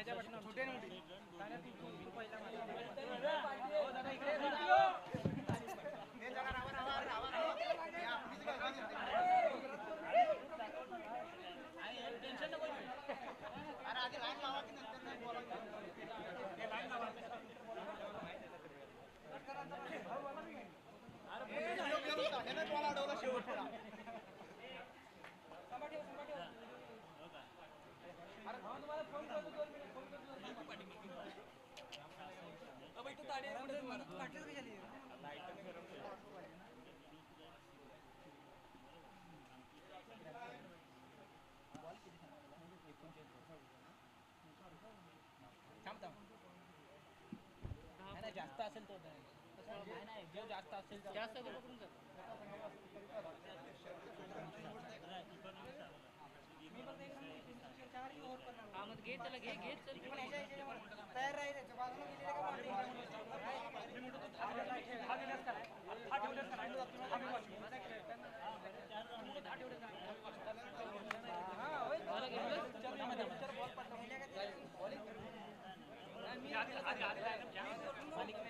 ¿Qué te pasa? असेल तो नाही नाही जो जास्त असेल जास्त हा मग घे त्याला घे घे चल तयार राहिले बाजूला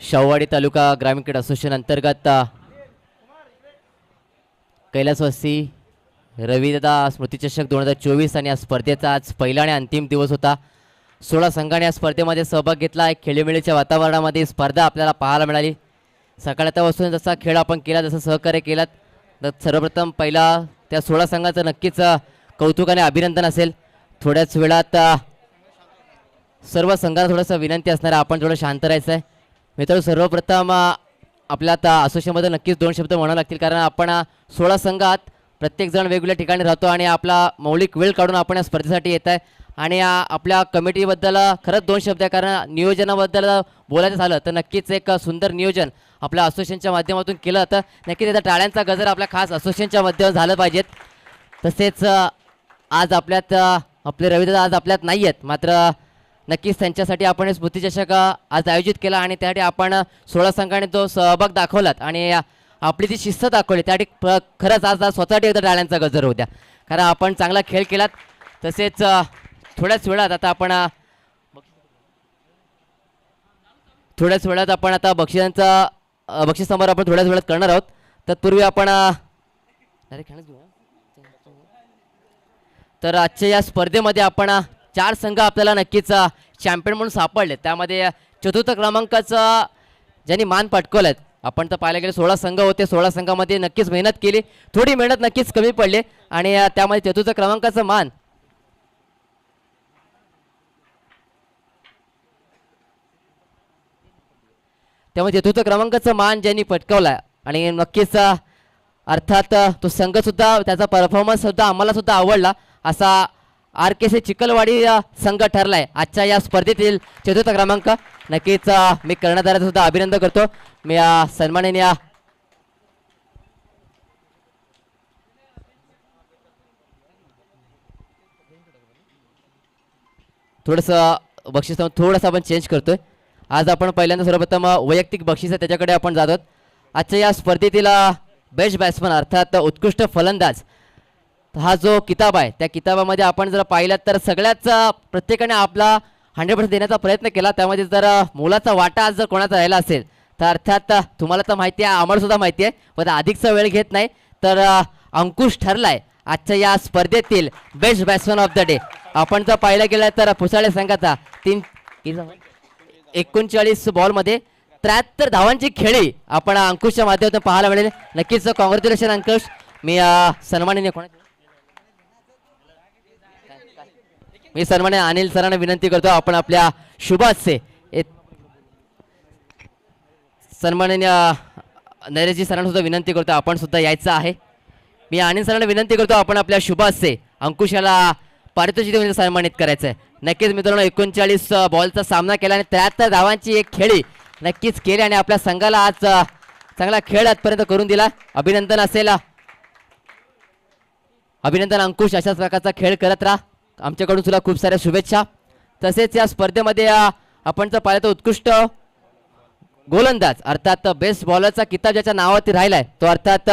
शाहूवाडी तालुका ग्रामीण क्रीडा असोसिएशन अंतर्गत कैलासवासी रविदादा स्मृतिचषक दोन हजार चोवीस आणि या स्पर्धेचा आज पहिला आणि अंतिम दिवस होता. सोळा संघाने या स्पर्धेमध्ये सहभाग घेतला एक खेळीमेळीच्या वातावरणामध्ये स्पर्धा आपल्याला पाहायला मिळाली. सकाळच्या जसा खेळ आपण केला जसं सहकार्य केलात तर सर्वप्रथम पहिला त्या सोळा संघाचं नक्कीच कौतुक आणि अभिनंदन असेल. थोड्याच वेळात सर्व संघाला थोडंसं विनंती असणार आपण थोडं शांत राहायचं आहे मित्र सर्वप्रथम आपल्या आता असोसिएशनमध्ये नक्कीच दोन शब्द म्हणावं लागतील. कारण आपण सोळा संघात प्रत्येकजण वेगवेगळ्या ठिकाणी राहतो आणि आपला मौलिक वेळ काढून आपण या स्पर्धेसाठी येत आहे. आणि आपल्या कमिटीबद्दल खरंच दोन शब्द आहे. कारण नियोजनाबद्दल बोलायचं झालं तर नक्कीच एक सुंदर नियोजन आपल्या असोसिएशनच्या माध्यमातून केलं तर नक्कीच त्याचा टाळ्यांचा गजर आपल्या खास असोसिएशनच्या माध्यमातून झालं पाहिजेत. तसेच आज आपल्यात आपले रविदादा आज आपल्यात नाही आहेत मात्र नक्कीच त्यांच्यासाठी आपण हे स्मृतिचषक आज आयोजित केला आणि त्यासाठी आपण सोळा संघाने तो सहभाग दाखवलात आणि आपली जी शिस्त दाखवली त्यासाठी खरंच आज स्वतःसाठी एकदा डाळ्यांचा गजर होत्या कारण आपण चांगला खेळ केलात तसेच थोड्याच वेळात आता आपण थोड्याच वेळात आपण आता बक्षिसांचा बक्षीस समोर आपण थोड्याच वेळात करणार आहोत. तत्पूर्वी आपण अरे तर आजच्या या स्पर्धेमध्ये आपण चार संघ आपल्याला नक्कीच चॅम्पियन म्हणून सापडले. त्यामध्ये चतुर्थ क्रमांकाचं ज्यांनी मान पटकवलं आपण तर पाहायला गेले सोळा संघ होते. सोळा संघामध्ये नक्कीच मेहनत केली. थोडी मेहनत नक्कीच कमी पडली आणि त्यामध्ये चतुर्थ क्रमांकाचं मान. त्यामुळे चतुर्थ क्रमांकाचं मान ज्यांनी पटकावला आणि नक्कीच अर्थात तो संघसुद्धा त्याचा परफॉर्मन्स सुद्धा आम्हाला सुद्धा आवडला. असा आर के सी चिखलवाडी संघ ठरलाय. आजच्या या स्पर्धेतील चतुर्थ क्रमांक नक्कीच मी कर्णधाराचं सुद्धा अभिनंदन करतो. मी अ, सन्माननीय थोडंसं बक्षीस थोडंसं आपण चेंज करतोय. आज आपण पहिल्यांदा सर्वप्रथम वैयक्तिक बक्षीस आहे त्याच्याकडे आपण जातो आजच्या या स्पर्धेतील बेस्ट बॅट्समन अर्थात उत्कृष्ट फलंदाज हा जो किताब आहे त्या किताबामध्ये आपण जर पाहिलं तर सगळ्याच प्रत्येकाने आपला हंड्रेड पर्सेंट देण्याचा प्रयत्न केला. त्यामध्ये जर मुलाचा मोलाचा वाटा आज जर कोणाचा राहिला असेल तर अर्थात तुम्हाला तर माहिती आहे आम्हालासुद्धा माहिती आहे पण अधिकचा वेळ घेत नाही. तर अंकुश अंकुश ठरलाय आजच्या या स्पर्धेतील best batsman of the day आपण जर पाहिलं गेलं तर पुसाळे संघाचा तीन एकोणचाळीस बॉलमध्ये त्र्याहत्तर धावांची खेळी आपण अंकुशच्या माध्यमातून पाहायला मिळेल. नक्कीच कॉंग्रॅच्युलेशन अंकुश. मी अ, सन्माननीय कोणा मी सन्मान्य अनिल सरांना विनंती करतो आपण आपल्या शुभाचे सन्माननीय नरेशजी सरांना सुद्धा विनंती करतो आपण सुद्धा यायचं आहे. मी अनिल सरांना विनंती करतो आपण आपल्या शुभाचे अंकुशाला पारितोषिक सन्मानित करायचं आहे नक्कीच मित्रांनो एकोणचाळीस बॉलचा सामना केला आणि त्र्याहत्तर धावांची एक खेळी नक्कीच केली आणि आपल्या संघाला आज चांगला खेळ आजपर्यंत करून दिला. अभिनंदन असेल. अभिनंदन अंकुश अशाच प्रकारचा खेळ करत राहा. आमच्याकडून तुला खूप साऱ्या शुभेच्छा. तसेच या स्पर्धेमध्ये आपण जर पाहिलं तर उत्कृष्ट गोलंदाज अर्थात बेस्ट बॉलरचा किताब ज्याच्या नावावरती राहिलाय तो अर्थात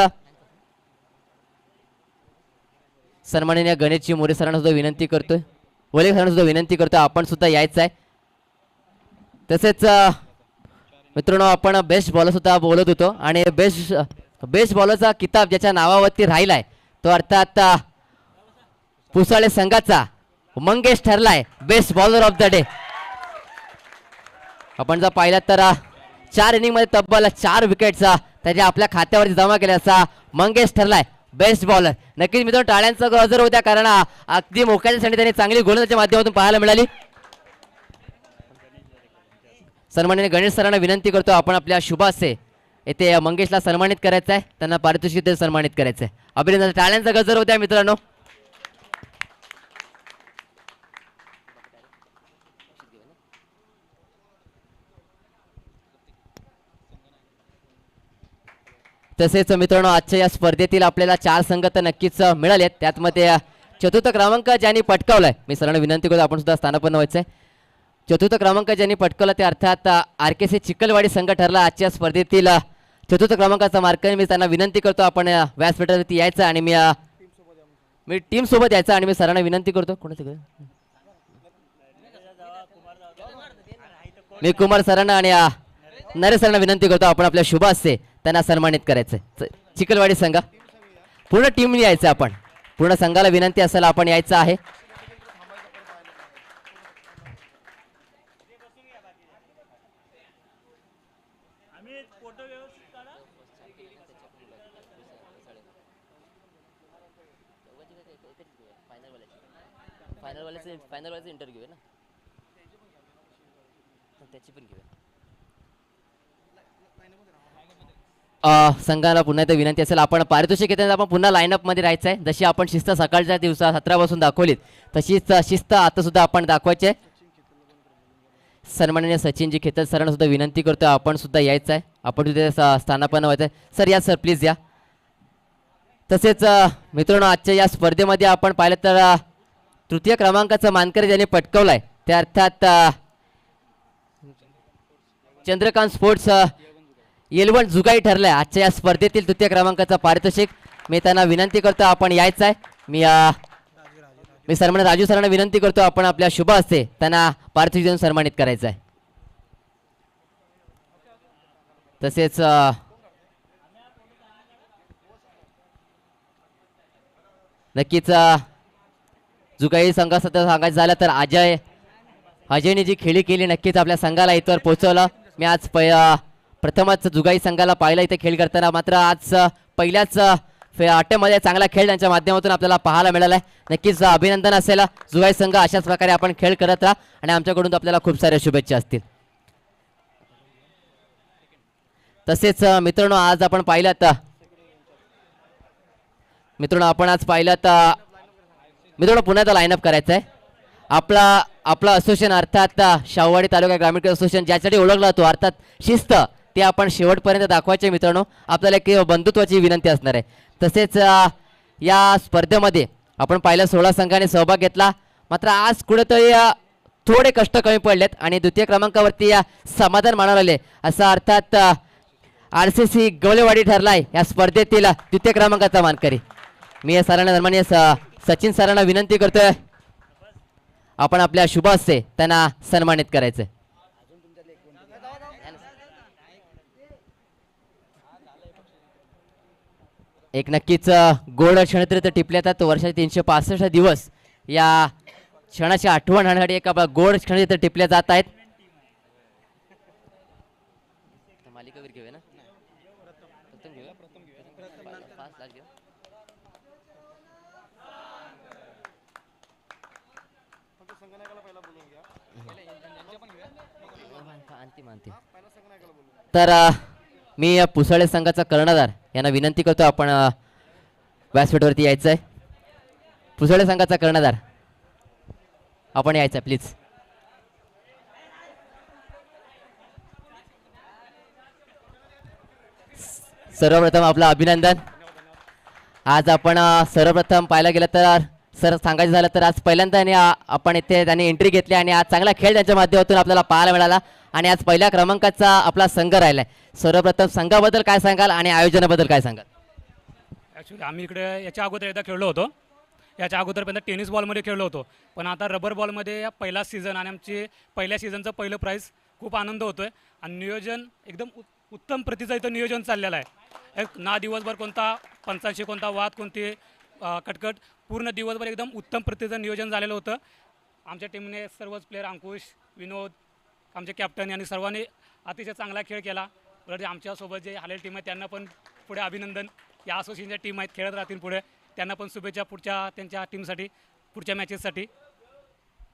सन्माननीय गणेशजी मोरे सरांना सुद्धा विनंती करतोय. वले सरांना सुद्धा विनंती करतोय आपण सुद्धा यायचं आहे तसेच मित्रांनो आपण बेस्ट बॉलर सुद्धा बोलत होतो आणि बेस्ट बेस्ट बॉलरचा किताब ज्याच्या नावावरती राहिलाय तो अर्थात पुसाळे संघाचा Mangesh ठरलाय best bowler of the day आपण जर पाहिलं तर चार इनिंगमध्ये तब्बल चार विकेटचा त्याच्या आपल्या खात्यावरती जमा केल्याचा मंगेश ठरलाय बेस्ट बॉलर नक्कीच मित्रांनो टाळ्यांचा गजर होत्या कारण अगदी मोक्याच्या संधी त्यांनी चांगली गोलंदाजीच्या माध्यमातून पाहायला मिळाली. सन्मान्य गणेश सरांना विनंती करतो आपण आपल्या शुभासे येथे मंगेशला सन्मानित करायचं आहे त्यांना पारितोषिक सन्मानित करायचं आहे अभिनंदन टाळ्यांचा गजर होत्या मित्रांनो. तसेच मित्रांनो आजच्या या स्पर्धेतील आपल्याला चार संघ तर नक्कीच मिळाले आहेत त्यातमध्ये चतुर्थ क्रमांक ज्यांनी पटकावलाय मी सरांना विनंती करतो आपण सुद्धा स्थानापन्न व्हायचं आहे. चतुर्थ क्रमांक ज्यांनी पटकवला ते अर्थात आर के सी चिखलवाडी संघ ठरला. आजच्या स्पर्धेतील चतुर्थ क्रमांकाचा मार्क मी त्यांना विनंती करतो आपण व्यासपीठावरती यायचं आणि मी मी टीम सोबत यायचं आणि मी सरांना विनंती करतो. कोणाचं मी कुमार सरांना आणि नरेश सरांना विनंती करतो आपण आपल्या शुभ असते त्यांना सन्मानित करायचं च- चिखलवाडी संघ. पूर्ण टीमने यायचं आपण. पूर्ण संघाला विनंती असेल आपण यायचं आहे. फायनल वाल्याचे फायनल इंटरव्ह्यू आहे ना. त्याची पण घेऊया. संघाला पुन्हा एकदा विनंती असेल. आपण पारितोषिक घेताना आपण पुन्हा लाईनअपमध्ये राहायचं आहे जशी आपण शिस्त सकाळच्या दिवसा सतरापासून दाखवलीत तशीच शिस्त आता सुद्धा आपण दाखवायची. आहे सन्माननीय सचिनजी खेतर सरांना सुद्धा विनंती करतो आपण सुद्धा यायचं आहे आपण तिथे स- स्थानापन्न व्हायचं आहे सर या सर प्लीज या. तसेच मित्रांनो आजच्या या स्पर्धेमध्ये आपण पाहिलं तर तृतीय क्रमांकाचा मानकरी ज्यांनी पटकवलाय त्या अर्थात चंद्रकांत स्पोर्ट्स येलवण जुगाई ठरलाय. आजच्या या स्पर्धेतील तृतीय क्रमांकाचा पारितोषिक मी त्यांना विनंती करतो आपण यायचं आहे. मी मी सन्मान राजू सरांना विनंती करतो आपण आपल्या शुभ असते त्यांना पारितोषिक देऊन सन्मानित करायचं आहे. तसेच नक्कीच जुगाई जुगाई संघासाठी सांगायचं झालं तर अजय अजयने जी खेळी केली नक्कीच आपल्या संघाला इथवर पोहोचवलं. मी आज पै प्रथमच जुगाई संघाला पाहिलं इथे खेळ करताना मात्र आज पहिल्याच फे- अट्ट्यामध्ये चांगला खेळ त्यांच्या माध्यमातून आपल्याला पाहायला मिळाला आहे नक्कीच अभिनंदन असेल. जुगाई संघ अशाच प्रकारे आपण खेळ करत राहा आणि आमच्याकडून आपल्याला खूप साऱ्या शुभेच्छा असतील. तसेच मित्रांनो आज आपण पाहिलं तर मित्रांनो आपण आज पाहिलं तर मित्रांनो पुन्हा तर लाईनअप करायचं आहे आपला आपला असोसिएशन अर्थात अ, शाहूवाडी तालुका ग्रामीण असोसिएशन ज्यासाठी ओळखला जातो अर्थात शिस्त. ते आपण शेवटपर्यंत दाखवायचे मित्रांनो. आपल्याला एक बंधुत्वाची विनंती असणार आहे. तसेच या स्पर्धेमध्ये आपण पहिल्या सोळा संघाने सहभाग घेतला. मात्र आज कुठेतरी थोडे कष्ट कमी पडलेत आणि द्वितीय क्रमांकावरती समाधान मानावं लागले. असं अर्थात आर सी सी गवलेवाडी ठरलाय या स्पर्धेतील द्वितीय क्रमांकाचा मानकरी. मी या सरांना दरम्यान सचिन सरांना विनंती करतोय. आपण आपल्या शुभ असते त्यांना सन्मानित करायचंय. एक नक्कीच गोड क्षण तर टिपले जातात. वर्षाचे तीनशे पासष्ट दिवस या क्षणाची आठवण आणण्यासाठी एक आपला गोड क्षण इथे टिपले जात आहेत. घेऊया ना? तर मी या पुसळे संघाचा कर्णधार. यांना विनंती करतो आपण व्यासपीठावरती यायचं आहे पुसळे संघाचा कर्णधार. आपण यायचं आहे प्लीज सर्वप्रथम आपलं अभिनंदन. आज आपण सर्वप्रथम पाहायला गेलं तर सर सांगायचं झालं तर आज पहिल्यांदा आपण इथे त्यांनी एंट्री घेतली आणि आज चांगला खेळ त्यांच्या माध्यमातून आपल्याला पाहायला मिळाला. आणि आज पहिल्या क्रमांकाचा आपला संघ राहिलाय. सर्वप्रथम संघाबद्दल काय सांगाल आणि आयोजनाबद्दल काय सांगाल? ॲक्च्युली आम्ही इकडे याच्या अगोदर एकदा खेळलो होतो. याच्या अगोदरपर्यंत टेनिस बॉलमध्ये खेळलो होतो. पण आता रबर बॉलमध्ये पहिला सीझन आणि आमची पहिल्या सीझनचं पहिलं प्राईज खूप आनंद होतो आहे आणि नियोजन एकदम उत्तम प्रतीचं इथं नियोजन चाललेलं आहे. एक ना दिवसभर कोणता पंचांशी कोणता वाद कोणती कटकट पूर्ण दिवसभर एकदम उत्तम प्रतीचं नियोजन झालेलं होतं. आमच्या टीमने सर्वच प्लेअर अंकुश विनोद आमचे कॅप्टन यांनी सर्वांनी अतिशय चांगला खेळ केला. बरं आमच्यासोबत जे आलेली टीम आहे त्यांना पण पुढे अभिनंदन. या असोसिएशनच्या टीम आहेत खेळत राहतील पुढे. त्यांना पण शुभेच्छा पुढच्या त्यांच्या टीमसाठी पुढच्या मॅचेससाठी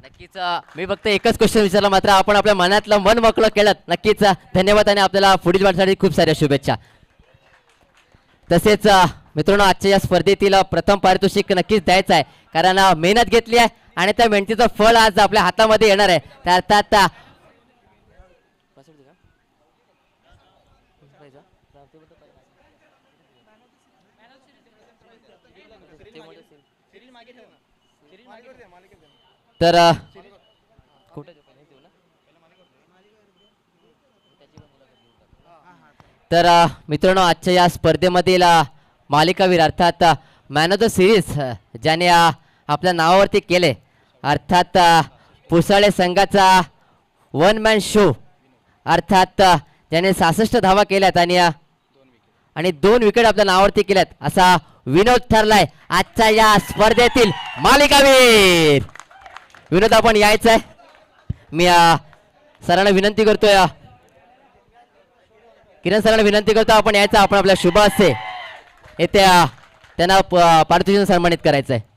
नक्कीच मी फक्त एकच क्वेश्चन विचारला मात्र आपण आपल्या मनातलं मन मोकळं केलं नक्कीच धन्यवाद आणि आपल्याला पुढील वाटसाठी खूप साऱ्या शुभेच्छा. तसेच मित्रांनो आजच्या या स्पर्धेतील प्रथम पारितोषिक नक्कीच द्यायचं आहे. कारण मेहनत घेतली आहे आणि त्या मेहनतीचं फळ आज आपल्या हातामध्ये येणार आहे. त्या अर्थात तर तर मित्रांनो आजच्या या स्पर्धेमधील मालिकावीर अर्थात मॅन ऑफ द सिरीज ज्याने आपल्या नावावरती केले. अर्थात पुसाळे संघाचा वन मॅन शो अर्थात ज्याने सहासष्ट धावा केल्यात आणि आणि दोन विकेट आपल्या नावावरती केल्यात. असा विनोद ठरलाय आजच्या या स्पर्धेतील मालिकावीर. विनोद आपण यायचं आहे मी सरांना विनंती करतोय किरण सरांना विनंती करतो आपण यायचं आपण आपल्या शुभ असते येथे त्यांना पारितोषिक सन्मानित करायचं आहे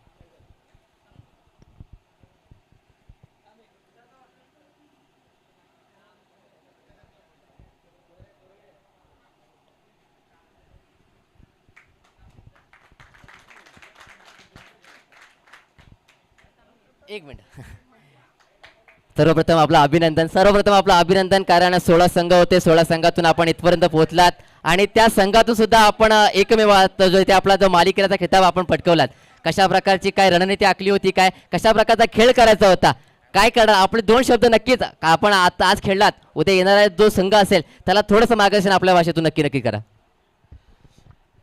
एक मिनिट. सर्वप्रथम आपलं अभिनंदन सर्वप्रथम आपलं अभिनंदन कारण सोळा संघ होते सोळा संघातून आपण इथपर्यंत पोहोचलात. आणि त्या संघातून सुद्धा आपण अ, एकमेव आहात. जो इथे आपला जो मालिकेचा खिताब आपण पटकवलात. कशा प्रकारची काय रणनीती आखली होती काय कशा प्रकारचा खेळ करायचा होता काय करणार? आपले दोन शब्द नक्कीच आपण आता आज खेळलात. उद्या येणारा जो संघ असेल त्याला थोडंसं मार्गदर्शन आपल्या भाषेतून नक्की नक्की करा.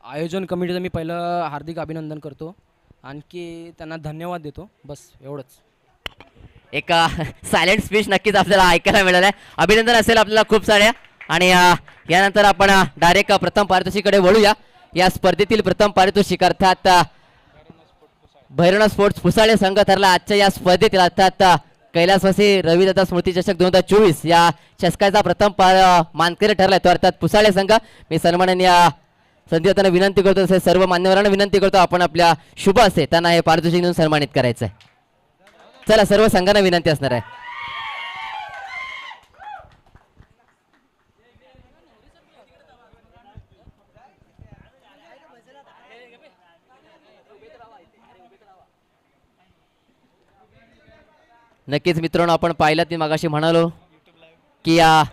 आयोजन कमिटीचं मी पहिलं हार्दिक अभिनंदन करतो. आणखी त्यांना धन्यवाद देतो. बस एवढंच. एक सायलेंट स्पीच नक्कीच आपल्याला ऐकायला मिळालं आहे अभिनंदन असेल आपल्याला खूप साऱ्या. आणि यानंतर आपण डायरेक्ट प्रथम पारितोषिकडे वळूया. या स्पर्धेतील प्रथम पारितोषिक अर्थात भैरण स्पोर्ट्स पुसाळे संघ ठरला. आजच्या या स्पर्धेतील अर्थात कैलासवासी रविदादा स्मृती चषक दोन हजार चोवीस या चषकाचा प्रथम मानकरी ठरलाय तो अर्थात पुसाळे संघ. मी सन्माननीय संधी विनंती करतो तसेच सर्व मान्यवरांना विनंती करतो आपण आपल्या शुभ असते त्यांना हे पारितोषिक देऊन सन्मानित करायचं आहे चला सर्व संघांना विनंती असणार आहे. नक्कीच मित्रांनो आपण पाहिलं ती मागाशी म्हणालो की आ,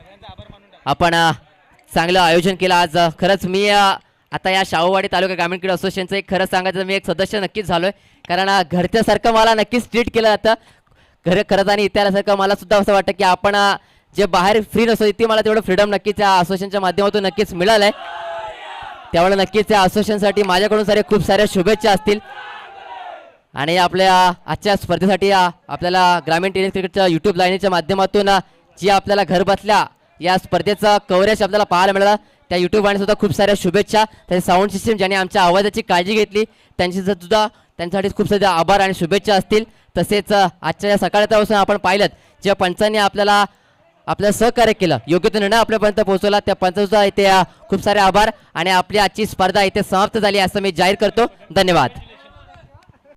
आपण चांगलं आयोजन केलं आज. खरंच मी आता या शाहूवाडी तालुका ग्रामीण क्रीडा असोसिएशनचं एक खरं सांगायचं मी एक सदस्य नक्कीच झालोय. कारण घरच्यासारखं मला नक्कीच ट्रीट केलं जातं. घर खरंच आणि इतिहासासारखं मला सुद्धा असं वाटतं की आपण जे बाहेर फ्री नसतो ती मला तेवढं फ्रीडम नक्कीच या असोसिएशनच्या माध्यमातून नक्कीच मिळालंय. त्यामुळे नक्कीच या असोसिएशनसाठी माझ्याकडून सारे खूप साऱ्या शुभेच्छा असतील. आणि आपल्या आजच्या स्पर्धेसाठी आपल्याला ग्रामीण टेनिस क्रिकेटच्या यूट्यूब लाईनीच्या माध्यमातून जी आपल्याला घर बसल्या या स्पर्धेचं कव्हरेज आपल्याला पाहायला मिळालं. त्या युट्यूबवाने सुद्धा खूप साऱ्या शुभेच्छा. तसेच साऊंड सिस्टीम ज्यांनी आमच्या आवाजाची काळजी घेतली त्यांची सुद्धा त्यांच्यासाठी खूप सारे आभार आणि शुभेच्छा असतील. तसेच आजच्या या सकाळपासून आपण पाहिलं ज्या पंचांनी आपल्याला आपलं सहकार्य केलं योग्य तो निर्णय आपल्यापर्यंत पोहोचवला त्या पंचांचा इथे खूप सारे आभार. आणि आपली आजची स्पर्धा इथे समाप्त झाली असं मी जाहीर करतो. धन्यवाद.